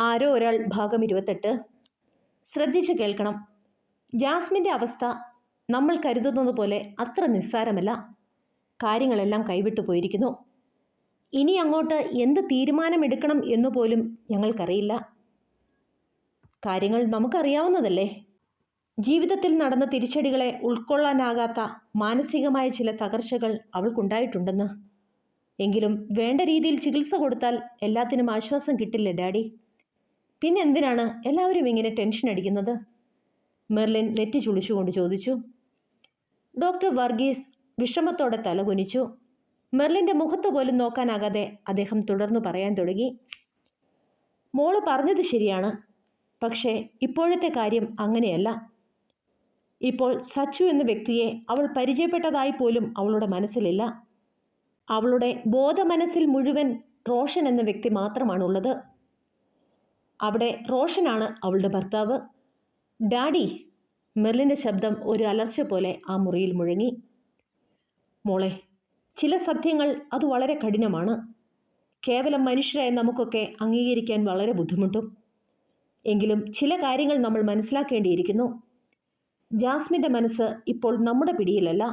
ആരോ ഒരാൾ ഭാഗം ഇരുപത്തെട്ട്. ശ്രദ്ധിച്ചു കേൾക്കണം. ജാസ്മിന്റെ അവസ്ഥ നമ്മൾ കരുതുന്നത് പോലെ അത്ര നിസ്സാരമല്ല. കാര്യങ്ങളെല്ലാം കൈവിട്ടു പോയിരിക്കുന്നു. ഇനി അങ്ങോട്ട് എന്ത് തീരുമാനമെടുക്കണം എന്ന് പോലും ഞങ്ങൾക്കറിയില്ല. കാര്യങ്ങൾ നമുക്കറിയാവുന്നതല്ലേ? ജീവിതത്തിൽ നടന്ന തിരിച്ചടികളെ ഉൾക്കൊള്ളാനാകാത്ത മാനസികമായ ചില തകർച്ചകൾ അവൾക്കുണ്ടായിട്ടുണ്ടെന്ന്. എങ്കിലും വേണ്ട രീതിയിൽ ചികിത്സ കൊടുത്താൽ എല്ലാത്തിനും ആശ്വാസം കിട്ടില്ല ഡാഡി? പിന്നെ എന്തിനാണ് എല്ലാവരും ഇങ്ങനെ ടെൻഷൻ അടിക്കുന്നത്? മെർലിൻ നെറ്റി ചുളിച്ചുകൊണ്ട് ചോദിച്ചു. ഡോക്ടർ വർഗീസ് വിഷമത്തോടെ തലകുനിച്ചു. മെർലിന്റെ മുഖത്ത് പോലും നോക്കാനാകാതെ അദ്ദേഹം തുടർന്നു പറയാൻ തുടങ്ങി. മോൾ പറഞ്ഞത് ശരിയാണ് പക്ഷേ ഇപ്പോഴത്തെ കാര്യം അങ്ങനെയല്ല. ഇപ്പോൾ സച്ചു എന്ന വ്യക്തിയെ അവൾ പരിചയപ്പെട്ടതായി പോലും അവളുടെ മനസ്സിലില്ല. അവളുടെ ബോധമനസ്സിൽ മുഴുവൻ റോഷൻ എന്ന വ്യക്തി മാത്രമാണുള്ളത്. അവിടെ റോഷനാണ് അവളുടെ ഭർത്താവ്. ഡാഡി മെർലിന്റെ ശബ്ദം ഒരു അലർച്ച പോലെ ആ മുറിയിൽ മുഴങ്ങി. മോളെ ചില സത്യങ്ങൾ അത് വളരെ കഠിനമാണ്. കേവലം മനുഷ്യരായ നമുക്കൊക്കെ അംഗീകരിക്കാൻ വളരെ ബുദ്ധിമുട്ടും. എങ്കിലും ചില കാര്യങ്ങൾ നമ്മൾ മനസ്സിലാക്കേണ്ടിയിരിക്കുന്നു. ജാസ്മിന്റെ മനസ്സ് ഇപ്പോൾ നമ്മുടെ പിടിയിലല്ല.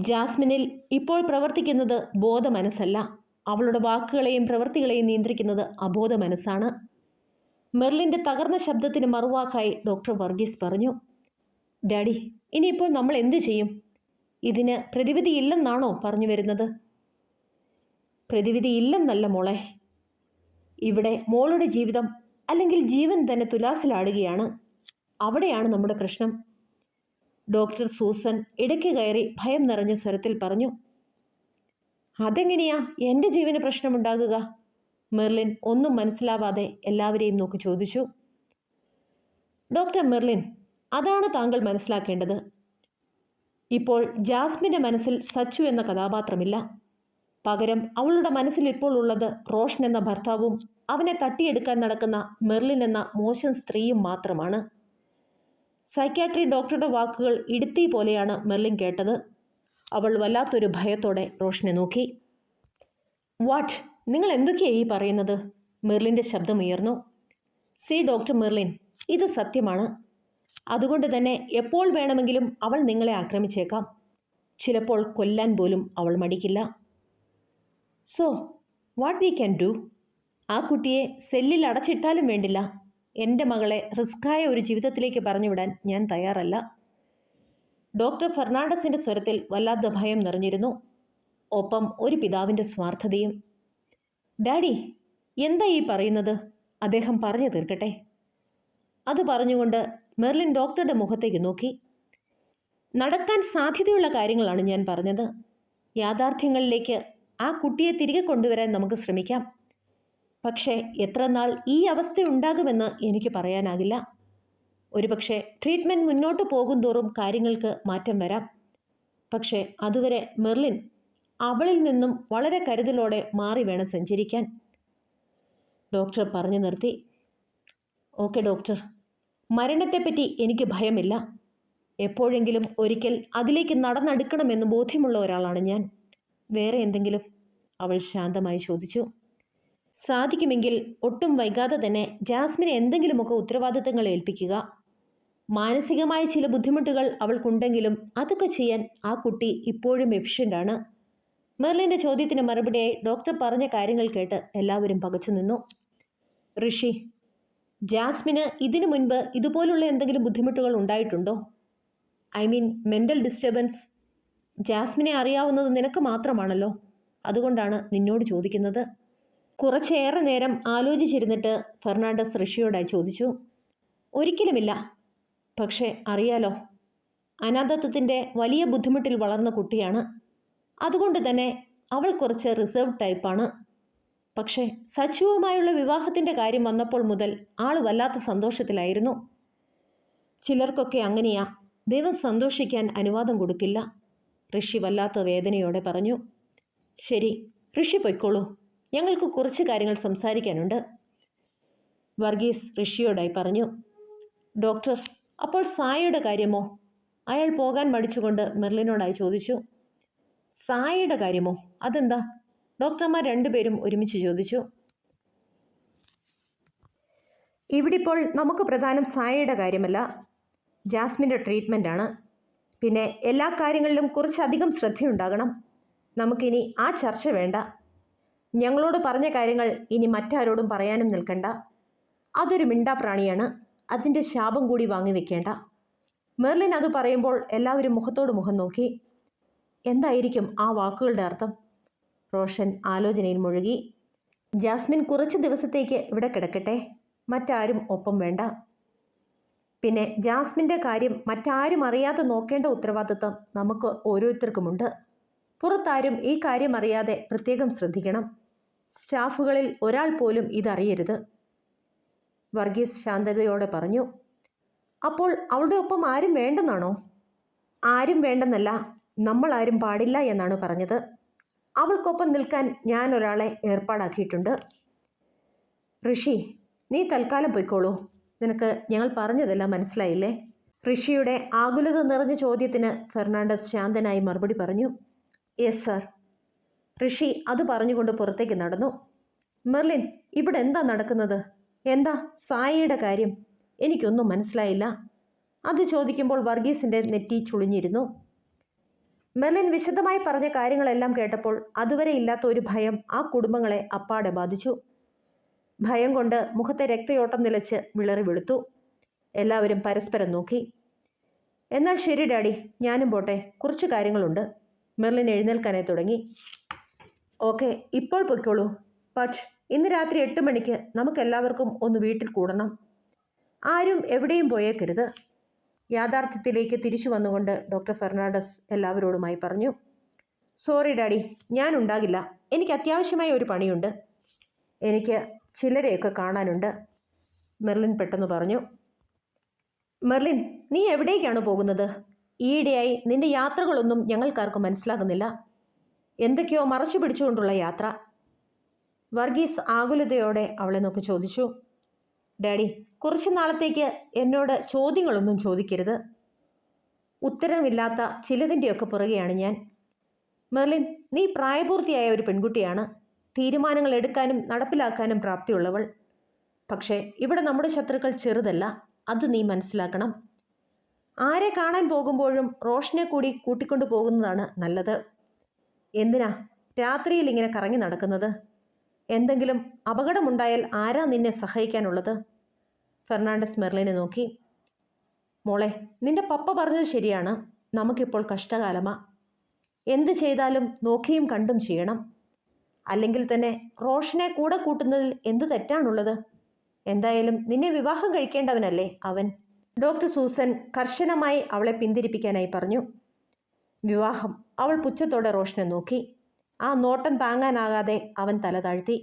ജാസ്മിനിൽ ഇപ്പോൾ പ്രവർത്തിക്കുന്നത് ബോധ മനസ്സല്ല അവളുടെ വാക്കുകളെയും പ്രവൃത്തികളെയും നിയന്ത്രിക്കുന്നത് അബോധ മനസ്സാണ് മെർലിന്റെ തകർന്ന ശബ്ദത്തിന് മറുവാക്കായി ഡോക്ടർ വർഗീസ് പറഞ്ഞു ഡാഡി ഇനിയിപ്പോൾ നമ്മൾ എന്തു ചെയ്യും? ഇതിന് പ്രതിവിധി ഇല്ലെന്നാണോ പറഞ്ഞു വരുന്നത്? പ്രതിവിധി ഇല്ലെന്നല്ല മോളെ. ഇവിടെ മോളുടെ ജീവിതം അല്ലെങ്കിൽ ജീവൻ തന്നെ തുലാസിലാടുകയാണ്. അവിടെയാണ് നമ്മുടെ പ്രശ്നം. ഡോക്ടർ സൂസൻ ഇടയ്ക്ക് കയറി ഭയം നിറഞ്ഞ സ്വരത്തിൽ പറഞ്ഞു അതെങ്ങനെയാ? എന്റെ ജീവന് പ്രശ്നമുണ്ടാകുക? മെർലിൻ ഒന്നും മനസ്സിലാവാതെ എല്ലാവരെയും നോക്കി ചോദിച്ചു. ഡോക്ടർ മെർലിൻ അതാണ് താങ്കൾ മനസ്സിലാക്കേണ്ടത്. ഇപ്പോൾ ജാസ്മിന്റെ മനസ്സിൽ സച്ചു എന്ന കഥാപാത്രമില്ല. പകരം അവളുടെ മനസ്സിൽ ഇപ്പോൾ ഉള്ളത് റോഷൻ എന്ന ഭർത്താവും അവനെ തട്ടിയെടുക്കാൻ നടക്കുന്ന മെർലിൻ എന്ന മോശം സ്ത്രീയും മാത്രമാണ്. സൈക്യാട്രി ഡോക്ടറുടെ വാക്കുകൾ ഇടുത്തി പോലെയാണ് മെർലിൻ കേട്ടത്. അവൾ വല്ലാത്തൊരു ഭയത്തോടെ റോഷനെ നോക്കി. വാട്ട്? നിങ്ങൾ എന്തൊക്കെയാണ് ഈ പറയുന്നത്? മെർലിന്റെ ശബ്ദമുയർന്നു. സി ഡോക്ടർ മെർലിൻ ഇത് സത്യമാണ്. അതുകൊണ്ട് തന്നെ എപ്പോൾ വേണമെങ്കിലും അവൾ നിങ്ങളെ ആക്രമിച്ചേക്കാം. ചിലപ്പോൾ കൊല്ലാൻ പോലും അവൾ മടിക്കില്ല. So what we can do? ആ കുട്ടിയെ സെല്ലിൽ അടച്ചിട്ടാലും വേണ്ടില്ല. എന്റെ മകളെ റിസ്ക്കായ ഒരു ജീവിതത്തിലേക്ക് പറഞ്ഞുവിടാൻ ഞാൻ തയ്യാറല്ല. ഡോക്ടർ ഫെർണാണ്ടസിന്റെ സ്വരത്തിൽ വല്ലാത്ത ഭയം നിറഞ്ഞിരുന്നു. ഒപ്പം ഒരു പിതാവിന്റെ സ്വാർത്ഥതയും ഡാഡി എന്താ ഈ പറയുന്നത്? അദ്ദേഹം പറഞ്ഞു തീർക്കട്ടെ. അത് പറഞ്ഞുകൊണ്ട് മെർലിൻ ഡോക്ടറുടെ മുഖത്തേക്ക് നോക്കി. നടക്കാൻ സാധ്യതയുള്ള കാര്യങ്ങളാണ് ഞാൻ പറഞ്ഞത്. യാഥാർത്ഥ്യങ്ങളിലേക്ക് ആ കുട്ടിയെ തിരികെ കൊണ്ടുവരാൻ നമുക്ക് ശ്രമിക്കാം. പക്ഷേ എത്ര നാൾ ഈ അവസ്ഥ ഉണ്ടാകുമെന്ന് എനിക്ക് പറയാനാകില്ല. ഒരുപക്ഷെ ട്രീറ്റ്മെന്റ് മുന്നോട്ട് പോകും തോറും കാര്യങ്ങൾക്ക് മാറ്റം വരാം. പക്ഷേ അതുവരെ മെർലിൻ അവളിൽ നിന്നും വളരെ കരുതലോടെ മാറി വേണം സഞ്ചരിക്കാൻ. ഡോക്ടർ പറഞ്ഞു നിർത്തി. Okay doctor. മരണത്തെപ്പറ്റി എനിക്ക് ഭയമില്ല. എപ്പോഴെങ്കിലും ഒരിക്കൽ അതിലേക്ക് നടന്നെടുക്കണമെന്ന് ബോധ്യമുള്ള ഒരാളാണ് ഞാൻ. വേറെ എന്തെങ്കിലും? അവൾ ശാന്തമായി ചോദിച്ചു. സാധിക്കുമെങ്കിൽ ഒട്ടും വൈകാതെ തന്നെ ജാസ്മിനെ എന്തെങ്കിലുമൊക്കെ ഉത്തരവാദിത്തങ്ങൾ ഏൽപ്പിക്കുക. മാനസികമായ ചില ബുദ്ധിമുട്ടുകൾ അവൾക്കുണ്ടെങ്കിലും അതൊക്കെ ചെയ്യാൻ ആ കുട്ടി ഇപ്പോഴും എഫിഷ്യന്റാണ് മെർലിന്റെ ചോദ്യത്തിന് മറുപടിയായി ഡോക്ടർ പറഞ്ഞ കാര്യങ്ങൾ കേട്ട് എല്ലാവരും പകച്ചു നിന്നു. ഋഷി ജാസ്മിന് ഇതിനു മുൻപ് ഇതുപോലുള്ള എന്തെങ്കിലും ബുദ്ധിമുട്ടുകൾ ഉണ്ടായിട്ടുണ്ടോ? I mean mental disturbance. ജാസ്മിനെ അറിയാവുന്നത് നിനക്ക് മാത്രമാണല്ലോ. അതുകൊണ്ടാണ് നിന്നോട് ചോദിക്കുന്നത്. കുറച്ചേറെ നേരം ആലോചിച്ചിരുന്നിട്ട് ഫെർണാണ്ടസ് ഋഷിയോടായി ചോദിച്ചു. ഒരിക്കലുമില്ല. പക്ഷേ അറിയാലോ. അനാഥത്വത്തിന്റെ വലിയ ബുദ്ധിമുട്ടിൽ വളർന്ന കുട്ടിയാണ്. അതുകൊണ്ട് തന്നെ അവൾ കുറച്ച് റിസർവ് ടൈപ്പാണ് പക്ഷേ സച്ചുവുമായുള്ള വിവാഹത്തിന്റെ കാര്യം വന്നപ്പോൾ മുതൽ ആൾ വല്ലാത്ത സന്തോഷത്തിലായിരുന്നു. ചിലർക്കൊക്കെ അങ്ങനെയാ ദൈവം സന്തോഷിക്കാൻ അനുവാദം കൊടുക്കില്ല ഋഷി വല്ലാത്ത വേദനയോടെ പറഞ്ഞു. ശരി ഋഷി പൊയ്ക്കോളൂ ഞങ്ങൾക്ക് കുറച്ച് കാര്യങ്ങൾ സംസാരിക്കാനുണ്ട്. വർഗീസ് ഋഷിയോടായി പറഞ്ഞു. ഡോക്ടർ അപ്പോൾ സായയുടെ കാര്യമോ? അയാൾ പോകാൻ മടിച്ചുകൊണ്ട് മെർലിനോടായി ചോദിച്ചു. സായയുടെ കാര്യമോ? അതെന്താ? ഡോക്ടർമാർ രണ്ടുപേരും ഒരുമിച്ച് ചോദിച്ചു. ഇവിടിപ്പോൾ നമുക്ക് പ്രധാനം സായയുടെ കാര്യമല്ല. ജാസ്മിന്റെ ട്രീറ്റ്മെന്റാണ്. പിന്നെ എല്ലാ കാര്യങ്ങളിലും കുറച്ചധികം ശ്രദ്ധയുണ്ടാകണം. നമുക്കിനി ആ ചർച്ച വേണ്ട. ഞങ്ങളോട് പറഞ്ഞ കാര്യങ്ങൾ ഇനി മറ്റാരോടും പറയാനും നിൽക്കണ്ട. അതൊരു മിണ്ടാപ്രാണിയാണ്. അതിന്റെ ശാപം കൂടി വാങ്ങി വെക്കേണ്ട മെർലിൻ അത് പറയുമ്പോൾ എല്ലാവരും മുഖത്തോട് മുഖം നോക്കി. എന്തായിരിക്കും ആ വാക്കുകളുടെ അർത്ഥം? റോഷൻ ആലോചനയിൽ മുഴുകി. ജാസ്മിൻ കുറച്ച് ദിവസത്തേക്ക് ഇവിടെ കിടക്കട്ടെ. മറ്റാരും ഒപ്പം വേണ്ട. പിന്നെ ജാസ്മിന്റെ കാര്യം മറ്റാരും അറിയാതെ നോക്കേണ്ട ഉത്തരവാദിത്വം നമുക്ക് ഓരോരുത്തർക്കുമുണ്ട്. പുറത്താരും ഈ കാര്യം അറിയാതെ പ്രത്യേകം ശ്രദ്ധിക്കണം. സ്റ്റാഫുകളിൽ ഒരാൾ പോലും ഇതറിയരുത്. വർഗീസ് ശാന്തതയോടെ പറഞ്ഞു. അപ്പോൾ അവളുടെ ഒപ്പം ആരും വേണ്ടെന്നാണോ? ആരും വേണ്ടെന്നല്ല. നമ്മൾ ആരും പാടില്ല എന്നാണ് പറഞ്ഞത്. അവൾക്കൊപ്പം നിൽക്കാൻ ഞാൻ ഒരാളെ ഏർപ്പാടാക്കിയിട്ടുണ്ട്. ഋഷി നീ തൽക്കാലം പോയിക്കോളൂ. നിനക്ക് ഞങ്ങൾ പറഞ്ഞതെല്ലാം മനസ്സിലായില്ലേ? ഋഷിയുടെ ആകുലത നിറഞ്ഞ ചോദ്യത്തിന് ഫെർണാണ്ടസ് ശാന്തനായി മറുപടി പറഞ്ഞു യെസ് സർ ഋഷി അത് പറഞ്ഞുകൊണ്ട് പുറത്തേക്ക് നടന്നു. മെർലിൻ ഇവിടെ എന്താ നടക്കുന്നത്? എന്താ സായിയുടെ കാര്യം? എനിക്കൊന്നും മനസ്സിലായില്ല. അത് ചോദിക്കുമ്പോൾ വർഗീസിന്റെ നെറ്റി ചുളിഞ്ഞിരുന്നു. മെർലിൻ വിശദമായി പറഞ്ഞ കാര്യങ്ങളെല്ലാം കേട്ടപ്പോൾ അതുവരെ ഇല്ലാത്ത ഒരു ഭയം ആ കുടുംബങ്ങളെ അപ്പാടെ ബാധിച്ചു. ഭയം കൊണ്ട് മുഖത്തെ രക്തയോട്ടം നിലച്ച് വിളറി വെളുത്തു. എല്ലാവരും പരസ്പരം നോക്കി. എന്നാൽ ശരി ഡാഡി. ഞാനും പോട്ടെ. കുറച്ച് കാര്യങ്ങളുണ്ട്. മെർലിൻ എഴുന്നേൽക്കാനായി തുടങ്ങി. ഓക്കെ ഇപ്പോൾ പൊയ്ക്കോളൂ. പക്ഷ് ഇന്ന് രാത്രി എട്ട് മണിക്ക് നമുക്കെല്ലാവർക്കും ഒന്ന് വീട്ടിൽ കൂടണം. ആരും എവിടെയും പോയേക്കരുത്. യാഥാർത്ഥ്യത്തിലേക്ക് തിരിച്ചു വന്നുകൊണ്ട് ഡോക്ടർ ഫെർണാണ്ടസ് എല്ലാവരോടുമായി പറഞ്ഞു സോറി ഡാഡി ഞാൻ ഉണ്ടാകില്ല. എനിക്ക് അത്യാവശ്യമായ ഒരു പണിയുണ്ട്. എനിക്ക് ചിലരെയൊക്കെ കാണാനുണ്ട് മെർലിൻ പെട്ടെന്ന് പറഞ്ഞു. മെർലിൻ നീ എവിടേക്കാണ് പോകുന്നത്? ഈയിടെയായി നിന്റെ യാത്രകളൊന്നും ഞങ്ങൾക്കാർക്കും മനസ്സിലാകുന്നില്ല. എന്തൊക്കെയോ മറച്ചു പിടിച്ചുകൊണ്ടുള്ള യാത്ര. വർഗീസ് ആകുലതയോടെ അവളെ നോക്കി ചോദിച്ചു. ഡാഡി കുറച്ചു നാളത്തേക്ക് എന്നോട് ചോദ്യങ്ങളൊന്നും ചോദിക്കരുത്. ഉത്തരമില്ലാത്ത ചിലതിന്റെയൊക്കെ പുറകെയാണ് ഞാൻ. മെർലിൻ നീ പ്രായപൂർത്തിയായ ഒരു പെൺകുട്ടിയാണ്. തീരുമാനങ്ങൾ എടുക്കാനും നടപ്പിലാക്കാനും പ്രാപ്തിയുള്ളവൾ. പക്ഷേ ഇവിടെ നമ്മുടെ ശത്രുക്കൾ ചെറുതല്ല. അത് നീ മനസ്സിലാക്കണം. ആരെ കാണാൻ പോകുമ്പോഴും റോഷനെ കൂടി കൂട്ടിക്കൊണ്ടു പോകുന്നതാണ് നല്ലത്. എന്തിനാ രാത്രിയിൽ ഇങ്ങനെ കറങ്ങി നടക്കുന്നത്? എന്തെങ്കിലും അപകടമുണ്ടായാൽ ആരാ നിന്നെ സഹായിക്കാനുള്ളത്? ഫെർണാണ്ടസ് മെർലിനെ നോക്കി. മോളെ നിന്റെ പപ്പ പറഞ്ഞത് ശരിയാണ്. നമുക്കിപ്പോൾ കഷ്ടകാലമാ. എന്ത് ചെയ്താലും നോക്കിയും കണ്ടും ചെയ്യണം. അല്ലെങ്കിൽ തന്നെ റോഷനെ കൂടെ കൂട്ടുന്നതിൽ എന്ത് തെറ്റാണുള്ളത്? എന്തായാലും നിന്നെ വിവാഹം കഴിക്കേണ്ടവനല്ലേ അവൻ. ഡോക്ടർ സൂസൻ കർശനമായി അവളെ പിന്തിരിപ്പിക്കാനായി പറഞ്ഞു. വിവാഹം. അവൾ പുച്ഛത്തോടെ റോഷനെ നോക്കി. ആ നോട്ടം താങ്ങാനാകാതെ അവൻ തല താഴ്ത്തി.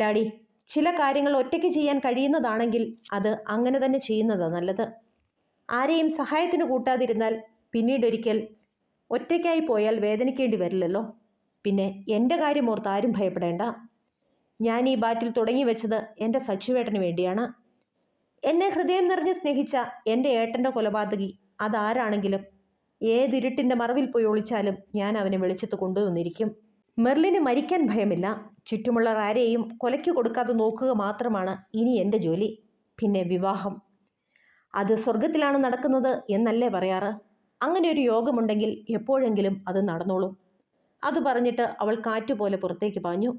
ഡാഡി ചില കാര്യങ്ങൾ ഒറ്റയ്ക്ക് ചെയ്യാൻ കഴിയുന്നതാണെങ്കിൽ അത് അങ്ങനെ തന്നെ ചെയ്യുന്നതാണ് നല്ലത്. ആരെയും സഹായത്തിന് കൂട്ടാതിരുന്നാൽ പിന്നീടൊരിക്കൽ ഒറ്റയ്ക്കായി പോയാൽ വേദനിക്കേണ്ടി വരില്ലല്ലോ. പിന്നെ എന്റെ കാര്യം ഓർത്ത് ആരും ഭയപ്പെടേണ്ട. ഞാൻ ഈ ബാറ്റിൽ തുടങ്ങി വെച്ചത് എന്റെ സച്ചുവേട്ടന് വേണ്ടിയാണ്. എന്നെ ഹൃദയം നിറഞ്ഞ് സ്നേഹിച്ച എന്റെ ഏട്ടന്റെ കൊലപാതകി അതാരാണെങ്കിലും ഏതിരുട്ടിന്റെ മറവിൽ പോയി ഒളിച്ചാലും ഞാൻ അവനെ വെളിച്ചത്ത് കൊണ്ടുവന്നിരിക്കും. മെർലിന് മരിക്കാൻ ഭയമില്ല. ചുറ്റുമുള്ള ആരെയും കൊലയ്ക്ക് കൊടുക്കാതെ നോക്കുക മാത്രമാണ് ഇനി എന്റെ ജോലി. പിന്നെ വിവാഹം. അത് സ്വർഗത്തിലാണ് നടക്കുന്നത് എന്നല്ലേ പറയാറ്? അങ്ങനെ ഒരു യോഗമുണ്ടെങ്കിൽ എപ്പോഴെങ്കിലും അത് നടന്നോളും. അത് പറഞ്ഞിട്ട് അവൾ കാറ്റുപോലെ പുറത്തേക്ക് പാഞ്ഞു.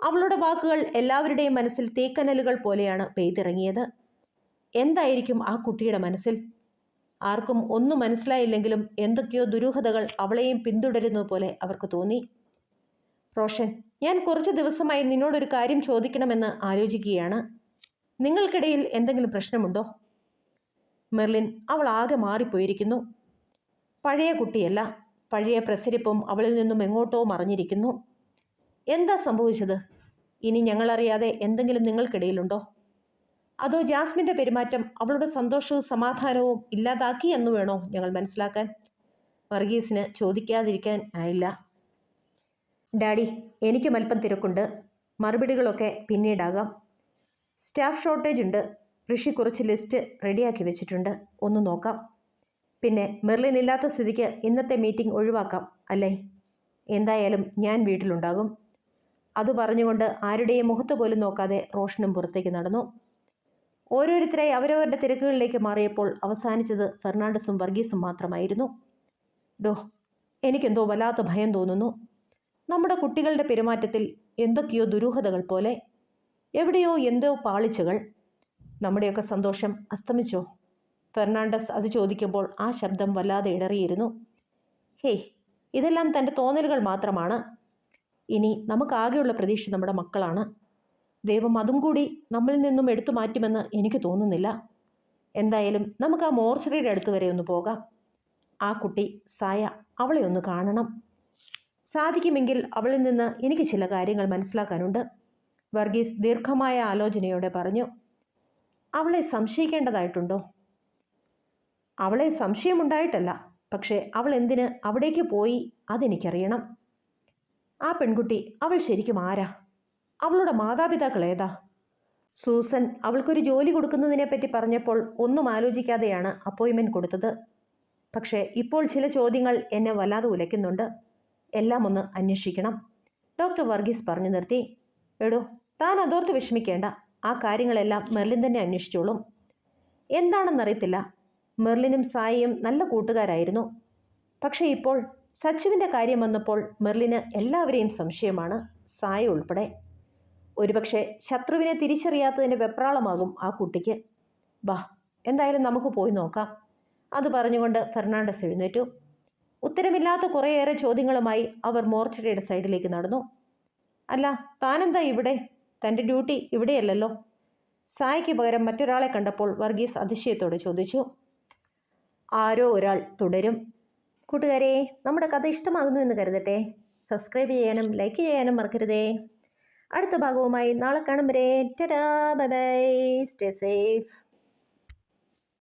അവളുടെ വാക്കുകൾ എല്ലാവരുടെയും മനസ്സിൽ തേക്കനലുകൾ പോലെയാണ് പെയ്തിറങ്ങിയത്. എന്തായിരിക്കും ആ കുട്ടിയുടെ മനസ്സിൽ? ആർക്കും ഒന്നും മനസ്സിലായില്ലെങ്കിലും എന്തൊക്കെയോ ദുരൂഹതകൾ അവളെയും പിന്തുടരുന്നതുപോലെ അവർക്ക് തോന്നി. റോഷൻ ഞാൻ കുറച്ച് ദിവസമായി നിന്നോടൊരു കാര്യം ചോദിക്കണമെന്ന് ആലോചിക്കുകയാണ്. നിങ്ങൾക്കിടയിൽ എന്തെങ്കിലും പ്രശ്നമുണ്ടോ? മെർലിൻ അവൾ ആകെ മാറിപ്പോയിരിക്കുന്നു. പഴയ കുട്ടിയല്ല. പഴയ പ്രസരിപ്പും അവളിൽ നിന്നും എങ്ങോട്ടോ മറിഞ്ഞിരിക്കുന്നു. എന്താ സംഭവിച്ചത്? ഇനി ഞങ്ങളറിയാതെ എന്തെങ്കിലും നിങ്ങൾക്കിടയിലുണ്ടോ? അതോ ജാസ്മിന്റെ പെരുമാറ്റം അവളുടെ സന്തോഷവും സമാധാനവും ഇല്ലാതാക്കി എന്ന് വേണോ ഞങ്ങൾ മനസ്സിലാക്കാൻ? വർഗീസിന് ചോദിക്കാതിരിക്കാൻ ആയില്ല. ഡാഡി എനിക്കും അല്പം തിരക്കുണ്ട്. മറുപടികളൊക്കെ പിന്നീടാകാം. സ്റ്റാഫ് ഷോർട്ടേജ് ഉണ്ട്. ഋഷി കുറച്ച് ലിസ്റ്റ് റെഡിയാക്കി വെച്ചിട്ടുണ്ട്. ഒന്ന് നോക്കാം. പിന്നെ മെർലിൻ ഇല്ലാത്ത സ്ഥിതിക്ക് ഇന്നത്തെ മീറ്റിംഗ് ഒഴിവാക്കാം അല്ലേ? എന്തായാലും ഞാൻ വീട്ടിലുണ്ടാകും. അത് പറഞ്ഞുകൊണ്ട് ആരുടെയും മുഖത്ത് പോലും നോക്കാതെ റോഷനും പുറത്തേക്ക് നടന്നു. ഓരോരുത്തരായി അവരവരുടെ തിരക്കുകളിലേക്ക് മാറിയപ്പോൾ അവസാനിച്ചത് ഫെർണാണ്ടസും വർഗീസും മാത്രമായിരുന്നു. ദോ എനിക്കെന്തോ വല്ലാത്ത ഭയം തോന്നുന്നു. നമ്മുടെ കുട്ടികളുടെ പെരുമാറ്റത്തിൽ എന്തൊക്കെയോ ദുരൂഹതകൾ പോലെ എവിടെയോ എന്തോ പാളിച്ചകൾ. നമ്മുടെയൊക്കെ സന്തോഷം അസ്തമിച്ചോ? ഫെർണാണ്ടസ് അത് ചോദിക്കുമ്പോൾ ആ ശബ്ദം വല്ലാതെ ഇടറിയിരുന്നു. ഹേയ് ഇതെല്ലാം തന്റെ തോന്നലുകൾ മാത്രമാണ്. ഇനി നമുക്കാകെയുള്ള പ്രതീക്ഷ നമ്മുടെ മക്കളാണ്. ദൈവം അതും കൂടി നമ്മളിൽ നിന്നും എടുത്തു മാറ്റുമെന്ന് എനിക്ക് തോന്നുന്നില്ല. എന്തായാലും നമുക്ക് ആ മോർച്ചറിയുടെ അടുത്ത് വരെ ഒന്ന് പോകാം. ആ കുട്ടി സായ അവളെ ഒന്ന് കാണണം. സാധിക്കുമെങ്കിൽ അവളിൽ നിന്ന് എനിക്ക് ചില കാര്യങ്ങൾ മനസ്സിലാക്കാനുണ്ട്. വർഗീസ് ദീർഘമായ ആലോചനയോടെ പറഞ്ഞു അവളെ സംശയിക്കേണ്ടതായിട്ടുണ്ടോ? അവളെ സംശയമുണ്ടായിട്ടല്ല പക്ഷേ അവൾ എന്തിന് അവിടേക്ക് പോയി അതെനിക്കറിയണം. ആ പെൺകുട്ടി അവൾ ശരിക്കും ആരാ? അവളുടെ മാതാപിതാക്കൾ ഏതാ? സൂസൻ അവൾക്കൊരു ജോലി കൊടുക്കുന്നതിനെപ്പറ്റി പറഞ്ഞപ്പോൾ ഒന്നും ആലോചിക്കാതെയാണ് അപ്പോയിൻമെന്റ് കൊടുത്തത്. പക്ഷേ ഇപ്പോൾ ചില ചോദ്യങ്ങൾ എന്നെ വല്ലാതെ ഉലയ്ക്കുന്നുണ്ട്. എല്ലാം ഒന്ന് അന്വേഷിക്കണം. ഡോക്ടർ വർഗീസ് പറഞ്ഞു നിർത്തി. എടോ താൻ അതോർത്ത് വിഷമിക്കേണ്ട. ആ കാര്യങ്ങളെല്ലാം മെർലിൻ തന്നെ അന്വേഷിച്ചോളും. എന്താണെന്നറിയത്തില്ല. മെർലിനും സായിയും നല്ല കൂട്ടുകാരായിരുന്നു. പക്ഷേ ഇപ്പോൾ സച്ചുവിന്റെ കാര്യം വന്നപ്പോൾ മെർലിന് എല്ലാവരെയും സംശയമാണ് സായ ഉൾപ്പെടെ. ഒരുപക്ഷെ ശത്രുവിനെ തിരിച്ചറിയാത്തതിന്റെ വെപ്രാളമാകും ആ കുട്ടിക്ക്. വാ എന്തായാലും നമുക്ക് പോയി നോക്കാം. അത് പറഞ്ഞുകൊണ്ട് ഫെർണാണ്ടസ് എഴുന്നേറ്റു. ഉത്തരമില്ലാത്ത കുറേയേറെ ചോദ്യങ്ങളുമായി അവർ മോർച്ചറിയുടെ സൈഡിലേക്ക് നടന്നു. അല്ല താനെന്താ ഇവിടെ? തന്റെ ഡ്യൂട്ടി ഇവിടെയല്ലല്ലോ. സായിക്ക് പകരം മറ്റൊരാളെ കണ്ടപ്പോൾ വർഗീസ് അതിശയത്തോടെ ചോദിച്ചു. ആരോ ഒരാൾ തുടരും. കൂട്ടുകാരെ നമ്മുടെ കഥ ഇഷ്ടമാകുന്നു എന്ന് കരുതട്ടെ. സബ്സ്ക്രൈബ് ചെയ്യാനും ലൈക്ക് ചെയ്യാനും മറക്കരുതേ. അടുത്ത ഭാഗവുമായി നാളെ കാണും വരെ. ബൈ. Stay safe.